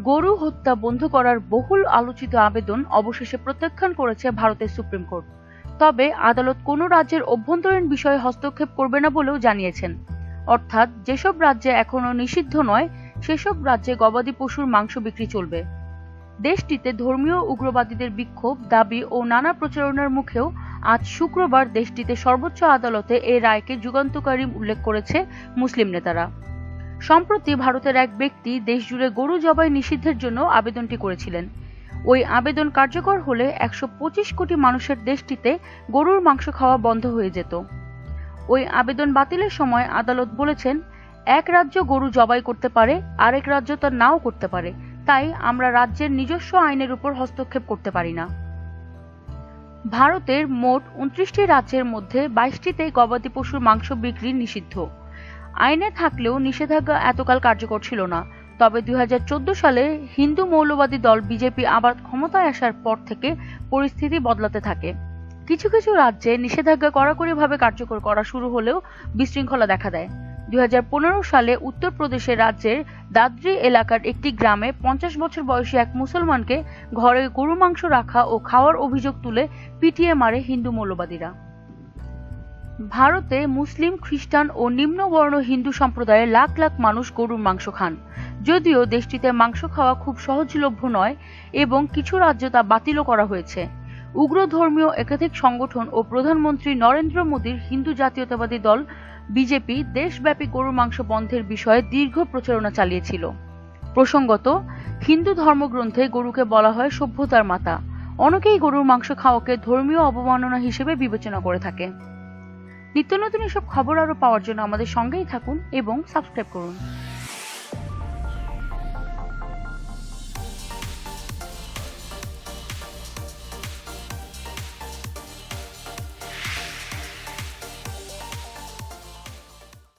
গরু হত্যা বন্ধ করার বহুল আলোচিত আবেদন অবশেষে প্রত্যাখ্যান করেছে ভারতের সুপ্রিম কোর্ট। তবে আদালত কোনো রাজ্যের অভ্যন্তরীণ বিষয়ে হস্তক্ষেপ করবে না বলেও জানিয়েছেন। অর্থাৎ যেসব রাজ্যে এখনও নিষিদ্ধ নয়, সেসব রাজ্যে গবাদি পশুর মাংস বিক্রি চলবে। দেশটিতে ধর্মীয় উগ্রবাদীদের বিক্ষোভ, দাবি ও নানা প্রচারণার মুখেও আজ শুক্রবার দেশটিতে সর্বোচ্চ আদালতে এই রায়কে যুগান্তকারী উল্লেখ করেছে মুসলিম নেতারা। সম্প্রতি ভারতের এক ব্যক্তি দেশজুড়ে গরু জবাই নিষিদ্ধের জন্য আবেদনটি করেছিলেন। ওই আবেদন কার্যকর হলে একশো পঁচিশ কোটি মানুষের দেশটিতে গরুর মাংস খাওয়া বন্ধ হয়ে যেত। ওই আবেদন বাতিলের সময় আদালত বলেছেন, এক রাজ্য গরু জবাই করতে পারে, আরেক রাজ্য তা নাও করতে পারে। তাই আমরা রাজ্যের নিজস্ব আইনের উপর হস্তক্ষেপ করতে পারি না। ভারতের মোট উনত্রিশটি রাজ্যের মধ্যে বাইশটিতে গবাদি পশুর মাংস বিক্রি নিষিদ্ধ। আইনে থাকলেও নিষেধাজ্ঞা এতকাল কার্যকর ছিল না। তবে দুই সালে হিন্দু মৌলবাদী দল বিজেপি আবার ক্ষমতায় আসার পর থেকে পরিস্থিতি বদলাতে থাকে। কিছু কিছু রাজ্যে নিষেধাজ্ঞা কড়াকড়িভাবে কার্যকর করা শুরু হলেও বিশৃঙ্খলা দেখা দেয়। দুই হাজার পনেরো সালে উত্তরপ্রদেশের রাজ্যের দাদ্রি এলাকার একটি গ্রামে পঞ্চাশ বছর বয়সী এক মুসলমানকে ঘরে গরু মাংস রাখা ও খাওয়ার অভিযোগ তুলে পিটিয়ে মারে হিন্দু মৌলবাদীরা। ভারতে মুসলিম, খ্রিস্টান ও নিম্নবর্ণ হিন্দু সম্প্রদায়ের লাখ লাখ মানুষ গরুর মাংস খান। যদিও দেশটিতে মাংস খাওয়া খুব সহজলভ্য নয় এবং কিছু রাজ্য তা বাতিলও করা হয়েছে। উগ্র ধর্মীয় একাধিক সংগঠন ও প্রধানমন্ত্রী নরেন্দ্র মোদীর হিন্দু জাতীয়তাবাদী দল, বিজেপি, দেশব্যাপী গরুর মাংস বন্ধের বিষয়ে দীর্ঘ প্রচারণা চালিয়েছিল। প্রসঙ্গত, হিন্দু ধর্মগ্রন্থে গরুকে বলা হয় সভ্যতার মাতা। অনেকেই গরুর মাংস খাওয়াকে ধর্মীয় অবমাননা হিসেবে বিবেচনা করে থাকে। নিত্য নতুন এসব খবর আরও পাওয়ার জন্য আমাদের সঙ্গেই থাকুন এবং সাবস্ক্রাইব করুন।